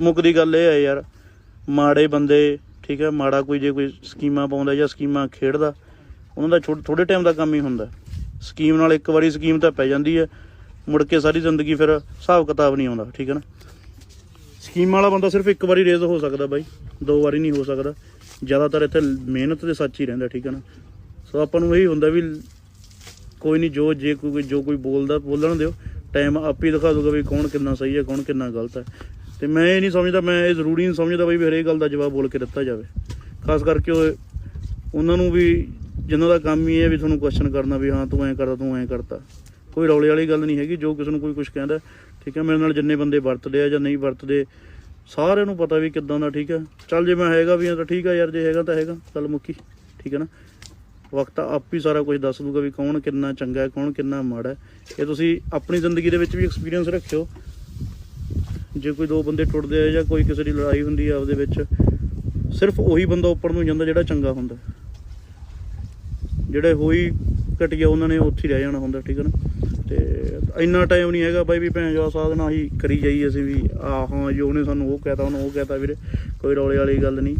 ਮੁੱਕਦੀ ਗੱਲ ਇਹ ਹੈ ਯਾਰ, ਮਾੜੇ ਬੰਦੇ, ਠੀਕ ਹੈ, ਮਾੜਾ ਕੋਈ ਜੇ ਕੋਈ ਸਕੀਮਾਂ ਪਾਉਂਦਾ ਜਾਂ ਸਕੀਮਾਂ ਖੇਡਦਾ, ਉਹਨਾਂ ਦਾ ਥੋੜੇ ਟਾਈਮ ਦਾ ਕੰਮ ਹੀ ਹੁੰਦਾ। ਸਕੀਮ ਨਾਲ ਇੱਕ ਵਾਰੀ ਸਕੀਮ ਤਾਂ ਪੈ ਜਾਂਦੀ ਹੈ, ਮੁੜ ਕੇ ਸਾਰੀ ਜ਼ਿੰਦਗੀ ਫਿਰ ਹਿਸਾਬ ਕਿਤਾਬ ਨਹੀਂ ਆਉਂਦਾ, ਠੀਕ ਹੈ ਨਾ? ਸਕੀਮ ਵਾਲਾ ਬੰਦਾ ਸਿਰਫ ਇੱਕ ਵਾਰੀ ਰੇਜ਼ ਹੋ ਸਕਦਾ ਬਾਈ, ਦੋ ਵਾਰੀ ਨਹੀਂ ਹੋ ਸਕਦਾ। ਜ਼ਿਆਦਾਤਰ ਇੱਥੇ ਮਿਹਨਤ ਦੇ ਸੱਚ ਹੀ ਰਹਿੰਦਾ, ਠੀਕ ਹੈ ਨਾ? ਸੋ ਆਪਾਂ ਨੂੰ ਇਹੀ ਹੁੰਦਾ ਵੀ ਕੋਈ ਨਹੀਂ, ਜੋ, ਜੇ ਕੋਈ, ਜੋ ਕੋਈ ਬੋਲਦਾ, ਬੋਲਣ ਦਿਓ। ਟਾਈਮ ਆਪੇ ਦਿਖਾ ਦੂਗਾ ਵੀ ਕੌਣ ਕਿੰਨਾ ਸਹੀ ਹੈ, ਕੌਣ ਕਿੰਨਾ ਗਲਤ ਹੈ। ਤੇ ਮੈਂ ਇਹ ਨਹੀਂ ਸਮਝਦਾ, ਮੈਂ ਇਹ ਜ਼ਰੂਰੀ ਨਹੀਂ ਸਮਝਦਾ ਬਈ ਵੀ ਹਰੇਕ ਗੱਲ ਦਾ ਜਵਾਬ ਬੋਲ ਕੇ ਦਿੱਤਾ ਜਾਵੇ। ਖਾਸ ਕਰਕੇ ਉਹ ਉਹਨਾਂ ਨੂੰ ਵੀ ਜਿਨ੍ਹਾਂ ਦਾ ਕੰਮ ਹੀ ਹੈ ਵੀ ਤੁਹਾਨੂੰ ਕੁਐਸਚਨ ਕਰਨਾ ਵੀ ਹਾਂ ਤੂੰ ਐਂ ਕਰਦਾ, ਤੂੰ ਐਂ ਕਰਦਾ। ਕੋਈ ਰੌਲੇ ਵਾਲੀ ਗੱਲ ਨਹੀਂ ਹੈਗੀ, ਜੋ ਕਿਸੇ ਨੂੰ ਕੋਈ ਕੁਝ ਕਹਿੰਦਾ, ਠੀਕ ਹੈ, ਮੇਰੇ ਨਾਲ ਜਿੰਨੇ ਬੰਦੇ ਵਰਤਦੇ ਆ ਜਾਂ ਨਹੀਂ ਵਰਤਦੇ, ਸਾਰਿਆਂ ਨੂੰ ਪਤਾ ਵੀ ਕਿੱਦਾਂ ਦਾ, ਠੀਕ ਹੈ। ਚੱਲ ਜੇ ਮੈਂ ਹੈਗਾ ਵੀ ਹਾਂ ਤਾਂ ਠੀਕ ਆ ਯਾਰ, ਜੇ ਹੈਗਾ ਤਾਂ ਹੈਗਾ, ਚੱਲ ਮੁੱਕੀ, ਠੀਕ ਹੈ ਨਾ। ਵਕਤ ਆਪ ਹੀ ਸਾਰਾ ਕੁਝ ਦੱਸ ਦੂਗਾ ਵੀ ਕੌਣ ਕਿੰਨਾ ਚੰਗਾ ਹੈ, ਕੌਣ ਕਿੰਨਾ ਮਾੜਾ ਹੈ। ਇਹ ਤੁਸੀਂ ਆਪਣੀ ਜ਼ਿੰਦਗੀ ਦੇ ਵਿੱਚ ਵੀ ਐਕਸਪੀਰੀਅੰਸ ਰੱਖਿਓ। ਜੇ ਕੋਈ ਦੋ ਬੰਦੇ ਟੁੱਟਦੇ ਆ ਜਾਂ ਕੋਈ ਕਿਸੇ ਦੀ ਲੜਾਈ ਹੁੰਦੀ ਆ ਆਪਦੇ ਵਿੱਚ, ਸਿਰਫ ਉਹੀ ਬੰਦਾ ਉੱਪਰ ਨੂੰ ਜਾਂਦਾ ਜਿਹੜਾ ਚੰਗਾ ਹੁੰਦਾ। ਜਿਹੜੇ ਹੋਈ ਘਟਿਆ ਉਹਨਾਂ ਨੇ ਉੱਥੇ ਹੀ ਰਹਿ ਜਾਣਾ ਹੁੰਦਾ, ਠੀਕ ਹੈ ਨਾ? ਤੇ ਇੰਨਾ ਟਾਈਮ ਨਹੀਂ ਹੈਗਾ ਬਾਈ ਵੀ ਭੈਣ ਜੋ ਸਾਧ ਨਾਲ ਹੀ ਕਰੀ ਜਾਈ ਅਸੀਂ ਵੀ, ਆਹ ਹਾਂ, ਜੋ ਉਹਨੇ ਸਾਨੂੰ ਉਹ ਕਹਿਤਾ, ਉਹਨੂੰ ਉਹ ਕਹਿਤਾ ਵੀਰੇ, ਕੋਈ ਰੌਲੇ ਵਾਲੀ ਗੱਲ ਨਹੀਂ